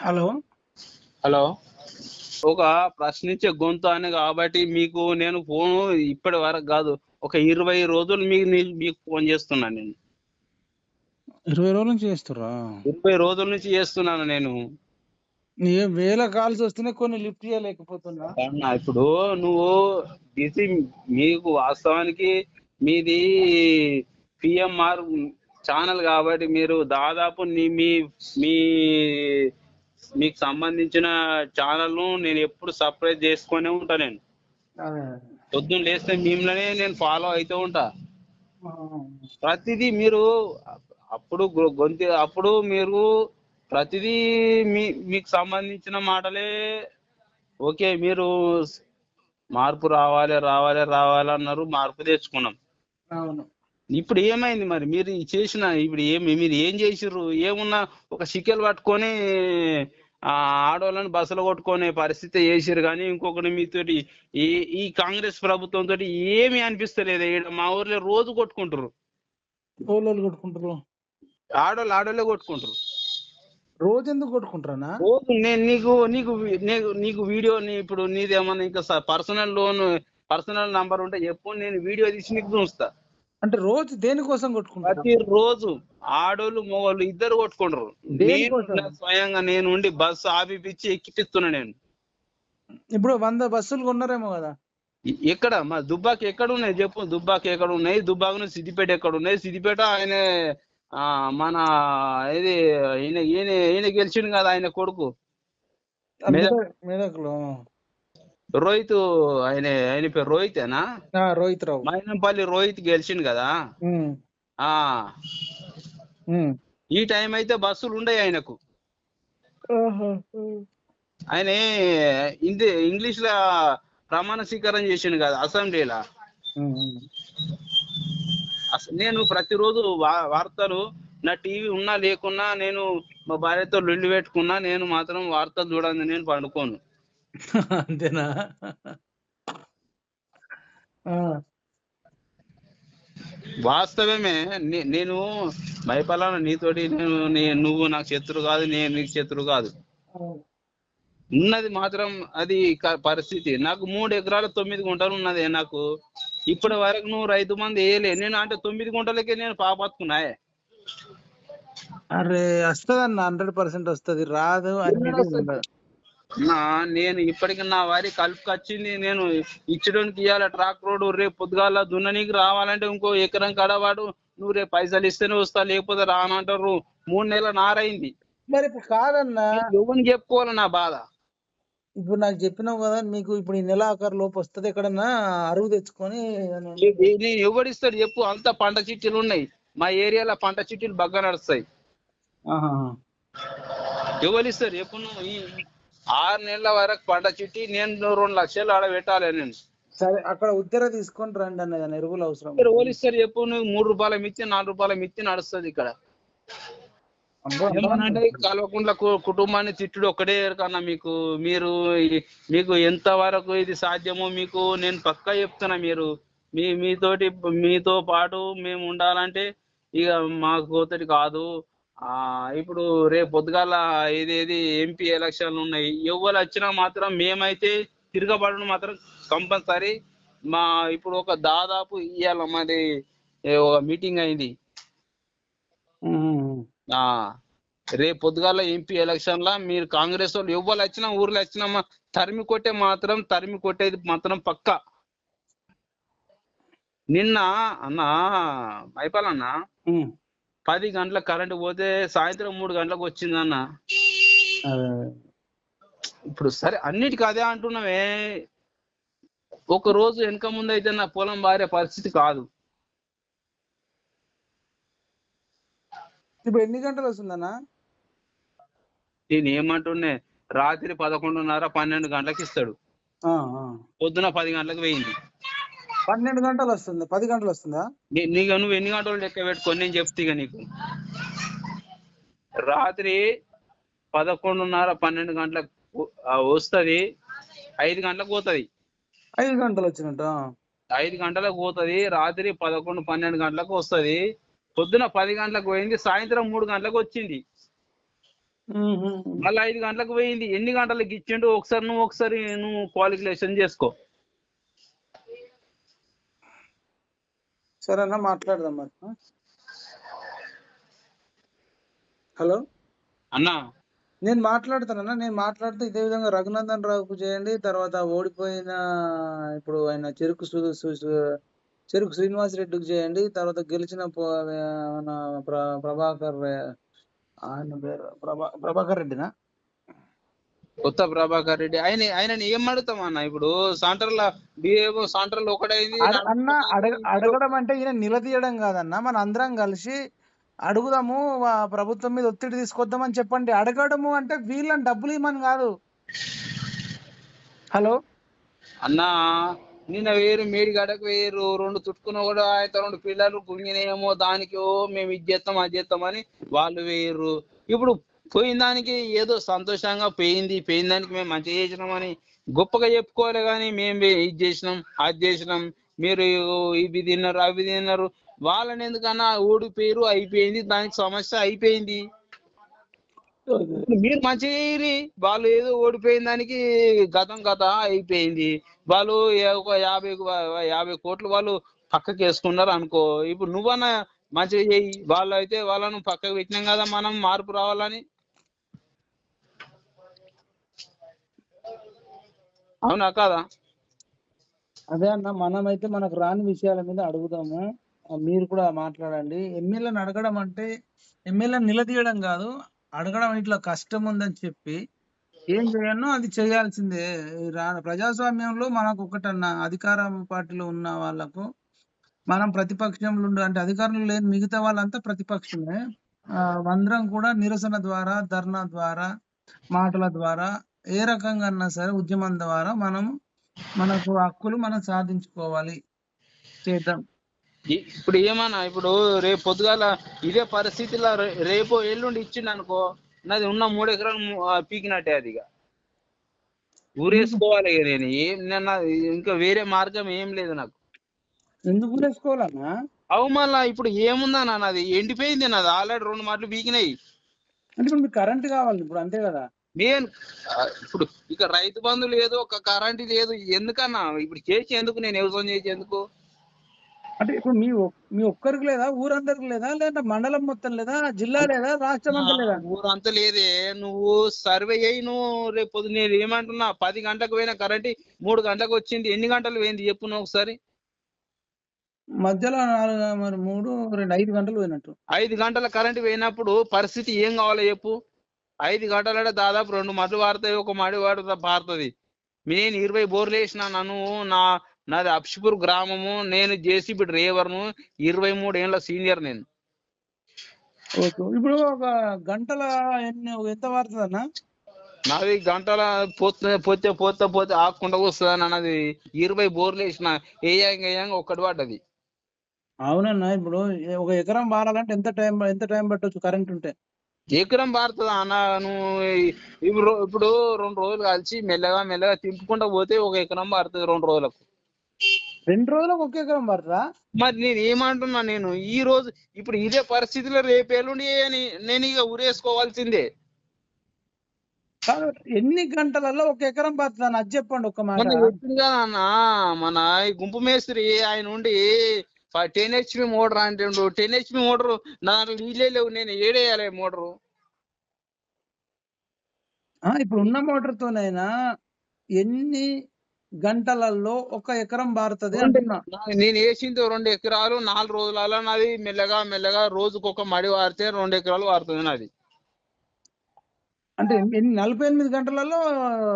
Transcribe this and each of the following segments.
Hello hello ఒక ప్రశ్నించే గొంతు అని కాబట్టి మీకు నేను ఫోన్ ఇప్పటి వరకు కాదు ఒక ఇరవై రోజులు మీకు మీకు ఫోన్ చేస్తున్నాను నేను. ఇరవై రోజుల నుంచి చేస్తుర్రా? ఇరవై రోజుల నుంచి చేస్తున్నాను నేను. నీ వేల కాల్స్ వస్తేనే కొన్ని లిఫ్ట్ చేయలేకపోతున్నా. అన్నా, ఇప్పుడు నువ్వు బిజీ మీకు వాస్తవానికి మీది పిఎంఆర్ ఛానల్ కాబట్టి మీరు దాదాపు మీ మీ మీకు సంబంధించిన ఛానల్ను నేను ఎప్పుడు సబ్స్క్రైబ్ చేసుకునే ఉంటా నేను. పొద్దున్న లేస్తే మిమ్మల్ని నేను ఫాలో అవుతూ ఉంటా. ప్రతిదీ మీరు అప్పుడు గొంతు అప్పుడు మీరు ప్రతిదీ మీ మీకు సంబంధించిన మాటలే ఓకే మీరు మార్పు రావాలి రావాలి రావాలి అన్నారు మార్పు తెచ్చుకున్నాం. అవును. ఇప్పుడు ఏమైంది మరి? మీరు చేసిన ఇప్పుడు ఏమి మీరు ఏం చేసిర్రు? ఏమున్నా ఒక చికెలు పట్టుకొని ఆ ఆడవాళ్ళని బస్సులు కొట్టుకునే పరిస్థితి చేసిర్రు కానీ ఇంకొకటి మీతోటి ఈ ఈ కాంగ్రెస్ ప్రభుత్వం తోటి ఏమి అనిపిస్తలేదు. ఈడ మా ఊర్లో రోజు కొట్టుకుంటారు కొట్టుకుంటారు ఆడోళ్ళు ఆడోళ్ళే కొట్టుకుంటారు రోజు ఎందుకు కొట్టుకుంటారా రోజు నేను నీకు నీకు నీకు వీడియో ఇప్పుడు నీదేమన్నా ఇంకా పర్సనల్ లోన్ పర్సనల్ నంబర్ ఉంటే చెప్పు నేను వీడియో తీసి నీకు చూస్తా. అంటే రోజు దేనికోసం కొట్టుకుంటారు? ప్రతి రోజు ఆడోళ్ళు మగవాళ్ళు ఇద్దరు కొట్టుకుంటారు? నేను స్వయంగా నేను ఉండి బస్సు ఆపిపిచ్చి ఎక్కిపిస్తున్నా నేను. ఇప్పుడు వంద బస్సులు కొన్నారేమో కదా. ఎక్కడ? మా దుబ్బాకి ఎక్కడ ఉన్నాయి చెప్పు? దుబ్బాకి ఎక్కడ ఉన్నాయి దుబ్బాకు సిద్దిపేట ఎక్కడ ఉన్నాయి సిద్దిపేట ఆయన మన ఇది ఈయన ఈయన ఈయన గెలిచిండు కదా ఆయన కొడుకు. మెదక్. మెదక్- మెదక్లో రోహిత్ ఆయన ఆయన పేరు రోహితేనా? రోహిత్ రావు మైనంపల్లి రోహిత్ గెలిచిండు కదా? ఆ. ఈ టైం అయితే బస్సులు ఉండయి ఆయనకు. ఆయన హిందీ ఇంగ్లీష్లో ప్రమాణ స్వీకారం చేసిండు కదా అసెంబ్లీలో నేను ప్రతిరోజు వార్తలు నా టీవీ ఉన్నా లేకున్నా నేను మా భార్యతో లొల్లి పెట్టుకున్నా నేను మాత్రం వార్తలు చూడండి నేను పండుకోను. అంతేనా? ఆ, వాస్తవమే నేను భయపడాల నీతోటి నేను నువ్వు నాకు శత్రు కాదు నేను నీకు శత్రు కాదు. ఉన్నది మాత్రం అది పరిస్థితి. నాకు మూడు ఎకరాల తొమ్మిది గుంటలు ఉన్నది నాకు. ఇప్పటి వరకు నువ్వు రైతు మంది వేయలే. నేను అంటే తొమ్మిది గుంటలకే నేను పాపత్తుకున్నాయే అరే వస్తదన్న హండ్రెడ్ పర్సెంట్ వస్తది. రాదు నా నేను ఇప్పటికి నా వారి కలుపుకొచ్చింది నేను ఇచ్చడానికి ఇవ్వాలి ట్రాక్ రోడ్ రేపు పొద్దుగాల దున్ననీకి రావాలంటే ఇంకో ఎకరం కడవాడు నువ్వు రేపు పైసలు ఇస్తేనే వస్తా లేకపోతే రానంటారు. మూడు నెలల నారైంది. మరి ఇప్పుడు కాదన్నా. ఎవరిని చెప్పుకోవాలి నా బాధ? ఇప్పుడు నాకు చెప్పినావు కదా మీకు ఇప్పుడు ఈ నెల ఆఖరు లోపు వస్తది ఎక్కడన్నా అరువు తెచ్చుకొని నేను ఎవడిస్తాడు చెప్పు అంత పంట చిట్టీలు ఉన్నాయి. మా ఏరియాలో పంట చిట్టీలు బాగా నడుస్తాయి. ఆహా. ఎవరు ఇస్తారు? చెప్పు నువ్వు ఆరు నెలల వరకు పంట చిట్టి నేను రెండు లక్షలు ఆడ పెట్టాలి నేను సరే అక్కడ ఉద్దర తీసుకొని రండి అన్న ఏదైనా ఎరువులు అవసరం. ఎవరు ఇస్తారు చెప్పు నువ్వు మూడు రూపాయల మిత్తి నాలుగు రూపాయల మిత్తి నడుస్తుంది ఇక్కడ. ఏమనంటే కల్వకుంట్ల కుటుంబాన్ని తిట్టుడు ఒక్కడే కన్నా మీకు మీరు మీకు ఎంత వరకు ఇది సాధ్యమో మీకు నేను పక్కా చెప్తున్నా మీరు. మీ మీతోటి మీతో పాటు మేము ఉండాలంటే ఇక మాకు పోతటి కాదు. ఇప్పుడు రేపు పొద్దుగాల ఇదేది ఎంపీ ఎలక్షన్లు ఉన్నాయి. ఎవరు వచ్చినా మాత్రం మేమైతే తిరగబడడం మాత్రం కంపల్సరీ. మా ఇప్పుడు ఒక దాదాపు ఇవాళ మాది ఏ ఒక మీటింగ్ అయింది. రేపు పొద్దుగాల ఎంపీ ఎలక్షన్ లా మీరు కాంగ్రెస్ వాళ్ళు ఎవ్వరు వచ్చినా ఊర్లో వచ్చినా మా- తరిమి కొట్టే మాత్రం తరిమి కొట్టేది మాత్రం పక్క. నిన్న అన్న అయిపోవాలన్న. పది గంటలకు కరెంట్ పోతే సాయంత్రం మూడు గంటలకు వచ్చిందన్న. ఇప్పుడు సరే అన్నిటికీ అదే అంటున్నావే. ఒక రోజు వెనక ముందు అయితే నా పొలం బారే పరిస్థితి కాదు. ఇప్పుడు ఎన్ని గంటలు వస్తుందన్న? నేను ఏమంటున్నే రాత్రి పదకొండున్నర పన్నెండు గంటలకు ఇస్తాడు. పొద్దున పది గంటలకు పోయింది పన్నెండు గంటలు వస్తుంది పది గంటలు వస్తుందా నీకు నువ్వు ఎన్ని గంటలు లెక్క పెట్టుకొని నేను చెప్తా నీకు. రాత్రి పదకొండున్నర పన్నెండు గంటలకు వస్తుంది ఐదు గంటలకు పోతుంది. ఐదు గంటలు వచ్చినట్టు. ఐదు గంటలకు పోతుంది రాత్రి పదకొండు పన్నెండు గంటలకు వస్తుంది. పొద్దున పది గంటలకు పోయింది సాయంత్రం మూడు గంటలకు వచ్చింది. మళ్ళీ ఐదు గంటలకు పోయింది ఎన్ని గంటలకు ఇచ్చిండు? ఒకసారి నువ్వు ఒకసారి నువ్వు క్వాలిఫికేషన్ చేసుకో. సరే అన్న మాట్లాడదాం మరి? హలో? అన్నా. నేను మాట్లాడతానన్నా? నేను మాట్లాడితే ఇదే విధంగా రఘునందన్ రావుకు చేయండి తర్వాత ఓడిపోయిన ఇప్పుడు ఆయన చెరుకు చెరుకు శ్రీనివాస్ రెడ్డికి చేయండి తర్వాత గెలిచిన ప్రభాకర్ ఆయన పేరు ప్రభా ప్రభాకర్ రెడ్డినా? కొత్త ప్రభాకర్ రెడ్డి. ఆయన ఆయనని ఏం అడుగుతాం అన్న? ఇప్పుడు సాంటర్ల బిఏఓ సాంటర్లు ఒకటైంది. అన్న అడగ అడగడం అంటే ఈయన నిలదీయడం కాదన్న. మన అందరం కలిసి అడుగుదాము ప్రభుత్వం మీద ఒత్తిడి తీసుకొద్దామని చెప్పండి. అడగడము అంటే వీళ్ళని డబ్బులు ఇవ్వమని కాదు. హలో? అన్నా నిన్న వేరు మేడి గడకు వేరు రెండు చుట్టుకున్న కూడా ఆయన రెండు పిల్లలు గుంగినేమో దానికి ఓ మేము ఇది చేస్తాం అది చేస్తాం అని వాళ్ళు వేరు. ఇప్పుడు పోయిన దానికి ఏదో సంతోషంగా పోయింది పోయిన దానికి మేము మంచిగా చేసినామని గొప్పగా చెప్పుకోవాలి కానీ మేము ఇది చేసినాం అది చేసినాం మీరు ఇవి తిన్నారు అవి తిన్నారు. వాళ్ళని ఎందుకన్నా ఓడిపోయారు అయిపోయింది దానికి సమస్య అయిపోయింది. మీరు మంచి చేయరి వాళ్ళు ఏదో ఓడిపోయిన దానికి గతం గత అయిపోయింది. వాళ్ళు ఒక యాభై యాభై కోట్లు వాళ్ళు పక్కకి వేసుకున్నారు అనుకో ఇప్పుడు నువ్వన్నా మంచిగా చేయి వాళ్ళు అయితే వాళ్ళను పక్కకు పెట్టినాం కదా మనం మార్పు రావాలని. అవునా కాదా? అదే అన్న మనమైతే మనకు రాని విషయాల మీద అడుగుదాము. మీరు కూడా మాట్లాడండి. ఎమ్మెల్యేని అడగడం అంటే ఎమ్మెల్యేని నిలదీయడం కాదు అడగడం ఇట్లా కష్టం ఉందని చెప్పి ఏం చేయను అది చేయాల్సిందే. రా ప్రజాస్వామ్యంలో మనకు ఒకటన్న అధికార పార్టీలో ఉన్న వాళ్ళకు మనం ప్రతిపక్షంలో ఉండు అంటే అధికారంలో లేని మిగతా వాళ్ళంతా ప్రతిపక్షమే. ఆ, అందరం కూడా నిరసన ద్వారా ధర్నా ద్వారా మాటల ద్వారా ఏ రకంగా అన్నా సరే ఉద్యమం ద్వారా మనం మనకు హక్కులు మనం సాధించుకోవాలి. చేద్దాం. ఇప్పుడు ఏమన్నా ఇప్పుడు రేపు పొద్దుగాల ఇదే పరిస్థితిలో రేపు ఎల్లుండి ఇచ్చిండు అనుకో నాది ఉన్న మూడు ఎకరాలు పీకినట్టే అది ఇక. ఊరేసుకోవాలి నేను. ఏం నిన్న ఇంకా వేరే మార్గం ఏం లేదు నాకు. ఎందుకు వేసుకోవాలన్నా అవు మళ్ళా ఇప్పుడు ఏముందన్నా నాది? ఎండిపోయింది నాది. ఆల్రెడీ రెండు మాటలు పీకినాయి. అంటే ఇప్పుడు మీకు కరెంట్ కావాలి ఇప్పుడు అంతే కదా. నేను ఆ, ఇప్పుడు ఇక రైతు బంధు లేదు ఒక కరెంట్ లేదు ఎందుకన్నా? ఇప్పుడు చేసి ఎందుకు నేను వ్యవసాయం చేసి ఎందుకు? అంటే ఇప్పుడు మీ మీ ఒక్కరికి లేదా ఊరందరికి లేదా లేదా మండలం మొత్తం లేదా జిల్లా లేదా రాష్ట్రం అంతా లేదా? ఊరంతా లేదే. నువ్వు సర్వే అయ్యి నువ్వు రేపు పొద్దున్న నేను ఏమంటున్నా? పది గంటలకు పోయిన కరెంట్ మూడు గంటలకు వచ్చింది. ఎన్ని గంటలు పోయింది? చెప్పు నువ్వు ఒకసారి. మధ్యలో నాలుగు మరి మూడు రెండు ఐదు గంటలు పోయినట్టు. ఐదు గంటల కరెంట్ పోయినప్పుడు పరిస్థితి ఏం కావాలో చెప్పు. ఐదు గంటల దాదాపు రెండు మడ్లు వాడతాయి ఒక మడి వాడుతా పారుతుంది. నేను ఇరవై బోర్లు వేసిన నన్ను నా నాది అప్షిపూర్ గ్రామము నేను జేసీబీ డ్రైవర్ను ఇరవై మూడు ఏళ్ళ సీనియర్ నేను. ఇప్పుడు ఒక గంటల ఎంత పడుతుంది అన్న నాది గంటల పోతే పోతే పోతే పోతే ఆకుండా వస్తుంది అన్నది ఇరవై బోర్లు వేసిన వేయంగా వేయంగా ఒక్కటి పడ్డది అవునన్నా ఇప్పుడు ఒక ఎకరం మారాలంటే ఎంత టైం ఎంత టైం పట్టొచ్చు కరెంట్ ఉంటే? ఎకరం పారుతుంది అన్న? నువ్వు ఇప్పుడు ఇప్పుడు రెండు రోజులు కలిసి మెల్లగా మెల్లగా తింపుకుంటా పోతే ఒక ఎకరం పారుతుంది రెండు రోజులకు. రెండు రోజులకు ఒక ఎకరం పడుతుందా మరి నేను ఏమంటున్నా నేను ఈ రోజు ఇప్పుడు ఇదే పరిస్థితిలో రేపు ఎల్లుండి అని నేను ఇక ఉరేసుకోవాల్సిందే కాదు ఎన్ని గంటలలో ఒక ఎకరం పడుతుంది అని అది చెప్పండి ఒక మాట. మొన్న చెప్పింది కదా అన్న మన ఈ గుంపు మేస్త్రి ఆయన ఉండి టెన్ హెచ్పి మోటార్ అంటుండు. టెన్ హెచ్పి మోటార్ నా దాంట్లో నీళ్ళే లేవు నేను ఏడేయాలి మోటారు. ఆ, ఇప్పుడు ఉన్న మోటార్ తోనైనా ఎన్ని గంటలలో ఒక ఎకరం బారుతుంది అంటున్నా. నా- నేను వేసింది రెండు ఎకరాలు నాలుగు రోజులలో నాది మెల్లగా మెల్లగా రోజుకు ఒక మడి వారితే రెండు ఎకరాలు వారుతుంది నాది. అంటే ఎన్ని నలభై ఎనిమిది గంటలలో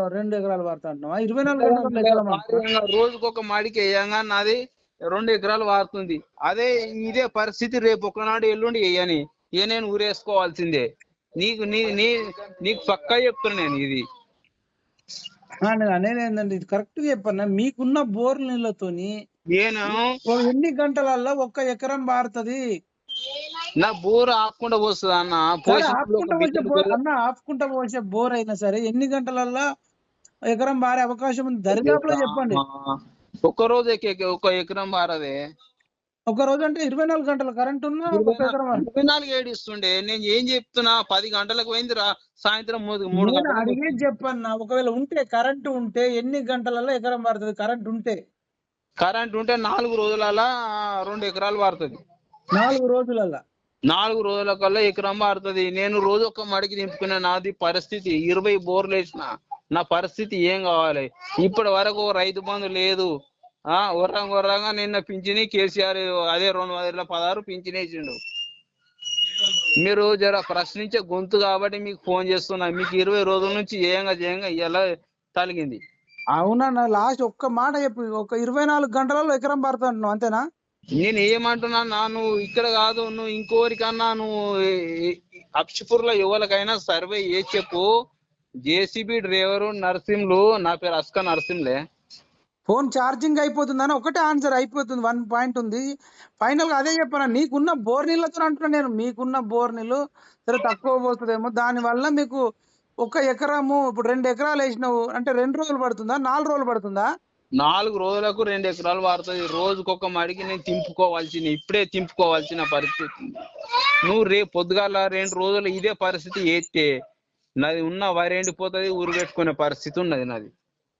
రెండు ఎకరాలు వాడుతా అంటున్నావా? ఇరవై నాలుగు గంటల ఎకరం అంటున్నావా? వారియంగా రోజుకు ఒక మడికి వేయంగా నాది రెండు ఎకరాలు వారుతుంది. అదే ఇదే పరిస్థితి రేపు ఒకనాడు ఎల్లుండి వేయని. ఇక నేను ఊరేసుకోవాల్సిందే. నీకు నీ నీ నీకు పక్కా చెప్తున్నా నేను ఇది. నేను అనేది ఏంటంటే ఇది కరెక్ట్గా చెప్పన్నా మీకున్న బోర్ నీళ్ళతోని నేను ఎన్ని గంటలలో ఒక్క ఎకరం బారుతుంది నా బోర్ ఆకుండా పోస్తుంది అన్న? ఆపుకుంటా అన్న ఆపుకుంటా పోసే బోర్ అయినా సరే ఎన్ని గంటలలో ఎకరం బారే అవకాశం ఉంది? దరిదాపులో చెప్పండి. ఒక్క రోజు ఒక ఎకరం బారదే ఒక రోజు అంటే ఇరవై నాలుగు గంటల కరెంట్ ఉన్నా ఇరవై నాలుగు- ఏడు ఇస్తుండే నేను ఏం చెప్తున్నా? పది గంటలకు పోయింది రా సాయంత్రం మూడు అడిగేది చెప్పన్నా. ఒకవేళ ఉంటే కరెంట్ ఉంటే ఎన్ని గంటలలో ఎకరం పడుతుంది? కరెంట్ ఉంటే. కరెంట్ ఉంటే నాలుగు రోజులలో రెండు ఎకరాలు పడుతుంది. నాలుగు రోజులలో నాలుగు రోజుల కల్లా ఎకరం పడుతుంది. నేను రోజు ఒక మడికి దింపుకునే నాది పరిస్థితి. ఇరవై బోర్లు వేసిన. నా పరిస్థితి ఏం కావాలి? ఇప్పటి వరకు రైతు బంధు లేదు. ఉర్రంగా ఉర్రంగా నిన్న పింఛని కేసీఆర్ అదే రెండు వందల పదహారు పింఛన్ వేసిండు. మీరు జర ప్రశ్నించే గొంతు కాబట్టి మీకు ఫోన్ చేస్తున్నా. మీకు ఇరవై రోజుల నుంచి ఏయంగా చేయంగా ఇలా తలిగింది. అవునా నా లాస్ట్ ఒక్క మాట చెప్పు. ఒక ఇరవై నాలుగు గంటలలో ఎకరం పడుతుంది అంటున్నావు అంతేనా? నేను ఏమంటున్నా నువ్వు ఇక్కడ కాదు నువ్వు ఇంకోరికన్నా నువ్వు అక్షపూర్లో ఎవరికైనా సర్వే ఏ చెప్పు. జేసీబీ డ్రైవరు నర్సింలు నా పేరు అస్క నర్సింలే ఫోన్ ఛార్జింగ్ అయిపోతుందని ఒకటే ఆన్సర్ అయిపోతుంది వన్ పాయింట్ ఉంది. ఫైనల్గా అదే చెప్పాను నీకున్న బోర్ నీళ్ళతో అంటున్నా నేను మీకున్న బోర్ నీళ్ళు సరే తక్కువ పోతుందేమో. దాని వల్ల మీకు ఒక ఎకరము ఇప్పుడు రెండు ఎకరాలు వేసినావు అంటే రెండు రోజులు పడుతుందా నాలుగు రోజులు పడుతుందా? నాలుగు రోజులకు రెండు ఎకరాలు వాడుతుంది. రోజుకొక మడికి నేను తింపుకోవాల్సిన ఇప్పుడే తింపుకోవాల్సిన పరిస్థితి నువ్వు రేపు పొద్దుగాల రెండు రోజులు ఇదే పరిస్థితి ఏతే నాది ఉన్న వరి ఎండిపోతుంది ఊరు పెట్టుకునే పరిస్థితి ఉన్నది నాది.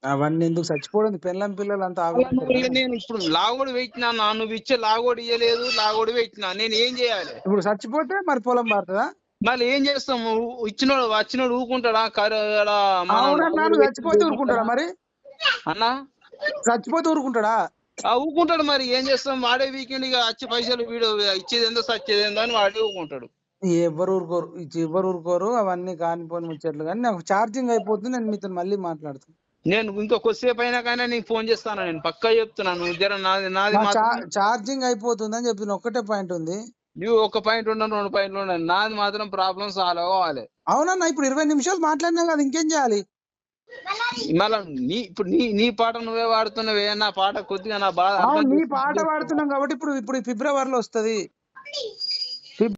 అవన్నీ ఎందుకు చచ్చిపోవడం? పెళ్ళం పిల్లలు అంతా నేను ఇప్పుడు లాగోడి పెట్టినా నా నువ్వు ఇచ్చే లాగోడి ఇయ్యలేదు లాగోడి పెట్టినా నేను ఏం చేయాలి? ఇప్పుడు చచ్చిపోతే మరి పొలం పడుతుందా మళ్ళీ ఏం చేస్తాం? ఇచ్చినోడు వచ్చినోడు నువ్వు చచ్చిపోతే ఊరుకుంటాడా మరి? అన్నా? చచ్చిపోతే ఊరుకుంటాడా? ఆ ఊకుంటాడు మరి. ఏం చేస్తాం? వాడే వీకెండ్ ఇక వచ్చి పైసలు వీడు ఇచ్చేది ఏందో సచ్చేది ఏందో అని వాడే ఊకుంటాడు ఎవరు ఊరుకోరు ఎవరు ఊరుకోరు అవన్నీ కానిపోని ముచ్చట్లు. కానీ నాకు ఛార్జింగ్ అయిపోతుంది నేను మీతో మళ్ళీ మాట్లాడుతాను నేను ఇంకో కొద్దిసేపు అయినా కానీ నీకు ఫోన్ చేస్తాను నేను పక్కా చెప్తున్నాను జర నాది నాది ఛార్జింగ్ అయిపోతుంది అని చెప్తున్నా ఒక్కటే పాయింట్ ఉంది. నువ్వు ఒక పాయింట్ ఉండను రెండు పాయింట్లు ఉండను నాది మాత్రం ప్రాబ్లం సాల్వ్ అవ్వాలి. అవునన్నా ఇప్పుడు ఇరవై నిమిషాలు మాట్లాడినా కదా ఇంకేం చేయాలి? మళ్ళా నీ ఇప్పుడు నీ నీ పాట నువ్వే వాడుతున్నావే నా పాట కొద్దిగా నా బాధ నీ. పాట పాడుతున్నాం కాబట్టి ఇప్పుడు ఇప్పుడు ఫిబ్రవరిలో వస్తది.